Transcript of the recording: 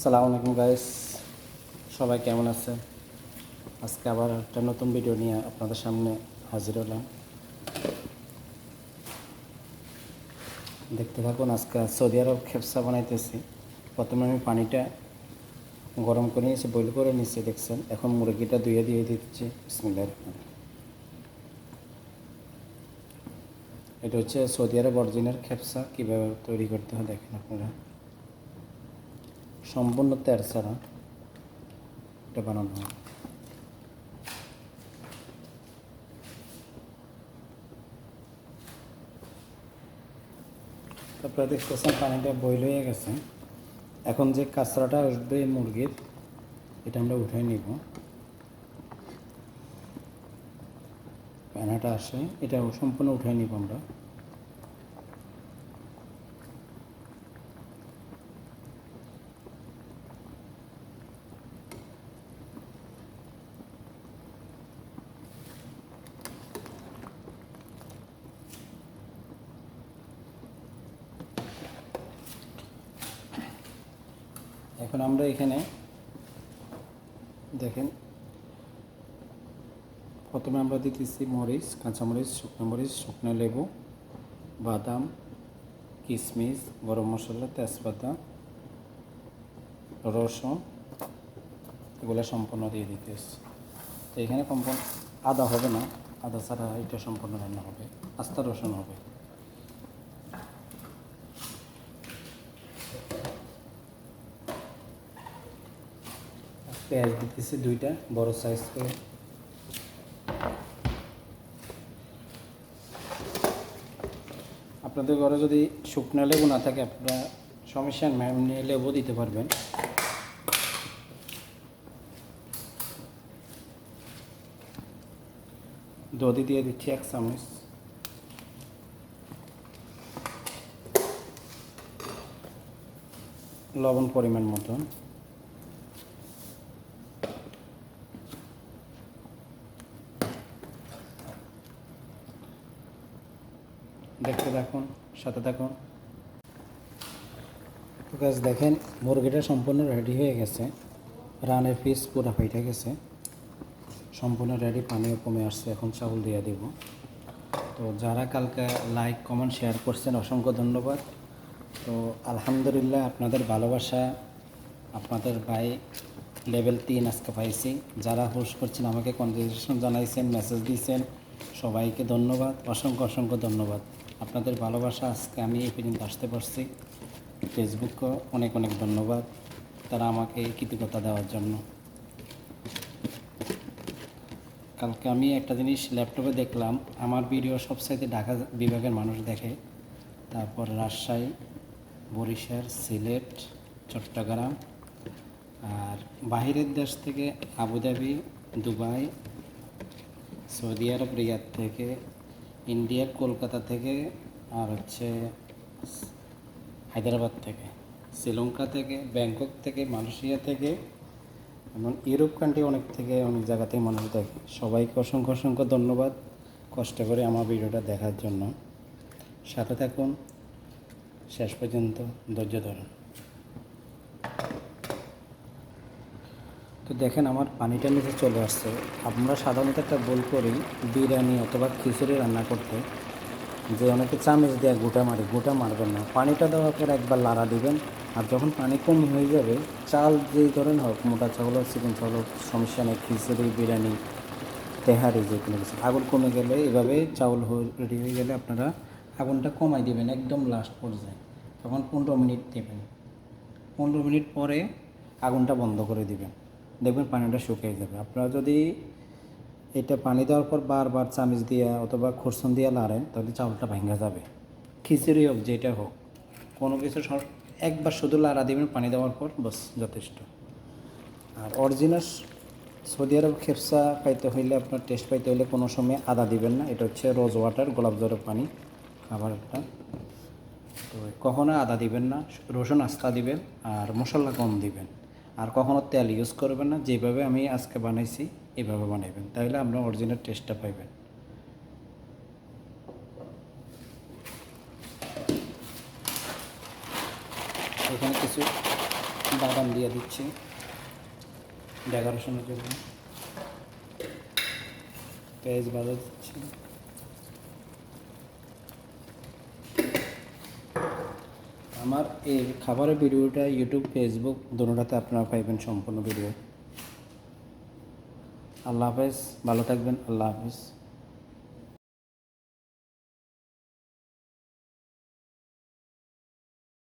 আসসালামু আলাইকুম গাইস। সবাই কেমন আছে আজকে আবার একটা নতুন ভিডিও নিয়ে আপনাদের সামনে হাজির হলাম। দেখতে থাকুন, আজকে সৌদি আরব খেপসা বানাইতেছি। প্রথমে আমি পানিটা গরম করে নিয়েছি বইল করে নিচ্ছি দেখছেন? এখন মুরগিটা ধুয়ে দিয়ে দিচ্ছি। বিসমিল্লাহ এটা হচ্ছে সৌদি আরব অরিজিনাল খেপসা। কীভাবে তৈরি করতে হয় দেখেন আপনারা। সম্পূর্ণ তের ছাড়া এটা বানানো হয়। তারপরে দেখতেছেন পানিটা বইল হয়ে গেছে। এখন যে কাঁচরাটা আসবে মুরগির, এটা আমরা উঠে নিব। প্যানাটা আসে, এটা সম্পূর্ণ উঠে নিব আমরা। এখন আমরা এখানে দেখেন, প্রথমে আমরা দিতেছি মরিচ কাঁচামরিচ শুকনো মরিচ, শুকনো লেবু, বাদাম কিশমিশ গরম মশলা, তেজপাতা, রসুন, এগুলো সম্পূর্ণ দিয়ে দিতেছি তো এখানে সম্পূর্ণ আদা হবে না, আদা ছাড়া এটা সম্পূর্ণ রান্না হবে, আস্তা রসুন হবে। পেঁয়াজ দিতেছি দুইটা, বড় সাইজ করে। আপনাদের ঘরে যদি শুকনো লেবু না থাকে, আপনারা সমস্যা নিয়ে লেবু দিতে পারবেন। দধি দিয়ে দিচ্ছি এক চামচ। লবণ পরিমাণ মতন। দেখতে থাকুন, সাথে থাকুন। তো গাছ দেখেন, মুরগিটা সম্পূর্ণ রেডি হয়ে গেছে। রানের পিস পুরো হয়ে গেছে। সম্পূর্ণ রেডি পানিও কমে আসছে। এখন চাউল দিয়ে দিব। তো যারা কালকে লাইক কমেন্ট শেয়ার করছেন, অসংখ্য ধন্যবাদ। তো আলহামদুলিল্লাহ আপনাদের ভালোবাসা, আপনাদের ভাই লেভেল তিন আজকে পাইছি। যারা হোস্ট করছেন, আমাকে কনগ্রেচুলেশন জানাইছেন মেসেজ দিয়েছেন সবাইকে ধন্যবাদ, অসংখ্য অসংখ্য ধন্যবাদ। আপনাদের ভালোবাসা আজকে আমি এই পর্যন্ত আসতে পারছি। ফেসবুককে অনেক অনেক ধন্যবাদ তারা আমাকে কৃতজ্ঞতা দেওয়ার জন্য। কালকে আমি একটা জিনিস ল্যাপটপে দেখলাম, আমার ভিডিও সবসাইতে ঢাকা বিভাগের মানুষ দেখে। তারপর রাজশাহী, বরিশাল, সিলেট, চট্টগ্রাম আর বাহিরের দেশ থেকে Abu Dhabi, Dubai Saudi Arab, Riyadh থেকে ইন্ডিয়ার কলকাতা থেকে আর হচ্ছে হায়দ্রাবাদ থেকে, শ্রীলঙ্কা থেকে, ব্যাংকক থেকে, মালয়েশিয়া থেকে এমন ইউরোপ কান্ট্রি অনেক থেকে, অনেক জায়গাতেই মানুষ দেখে সবাইকে অসংখ্য অসংখ্য ধন্যবাদ কষ্ট করে আমার ভিডিওটা দেখার জন্য। সাথে থাকুন। শেষ পর্যন্ত ধৈর্য ধরুন। তো দেখেন আমার পানিটা নিচে চলে আসছে। আমরা সাধারণত একটা ভুল করি, বিরিয়ানি অথবা খিচুড়ি রান্না করতে। যে অনেকে চামচ দেয় গোটা মারে, গোটা মারবেন না। পানিটা দেওয়ার পর একবার লাড়া দিবেন। আর যখন পানি কম হয়ে যাবে, চাল যেই ধরেন হোক, মোটা চাউল হোক, চিকেন চাউল হোক, সমস্যা নেই, খিচুড়ি, বিরিয়ানি, তেহারি যে কোনো কিছু। আগুন কমে গেলে এভাবে চাউল রেডি হয়ে গেলে আপনারা আগুনটা কমাই দিবেন একদম লাস্ট পর্যায়ে। তখন পনেরো মিনিট দেবেন। পনেরো মিনিট পরে আগুনটা বন্ধ করে দিবেন। দেখবেন পানিটা শুকিয়ে যাবে। আপনারা যদি এটা পানি দেওয়ার পর বারবার চামিচ দিয়ে অথবা খরসন দিয়ে লাড়েন তাহলে চাউলটা ভেঙে যাবে। খিচুড়ি হোক, যেটা হোক, কোনো কিছু একবার শুধু লাড়া দিবেন, পানি দেওয়ার পর বাস, যথেষ্ট। আর অরিজিনাল সৌদি আরব খেপসা পাইতে হইলে, আপনার টেস্ট পাইতে হইলে কোনো সময় আদা দিবেন না। এটা হচ্ছে রোজ ওয়াটার গোলাপ জলের পানি খাবার একটা। তো কখনো আদা দিবেন না, রসুন আস্তা দিবেন, আর মশলা কম দিবেন। আর কখনো তেল ইউজ করবেন না। যেভাবে আমি আজকে বানাইছি, এভাবে বানাইবেন। তাহলে আপনার অরিজিনাল টেস্টটা পাইবেন। এখানে কিছু বাদাম দিয়ে দিচ্ছি ডেকোরেশনের জন্য। পেঁয়াজ বাজা দিচ্ছি। আমার এই খাবারের ভিডিওটা ইউটিউব ফেসবুক দুটোটাতে আপনারা পাইবেন সম্পূর্ণ ভিডিও। আল্লাহ হাফেজ, ভালো থাকবেন, আল্লাহ হাফেজ।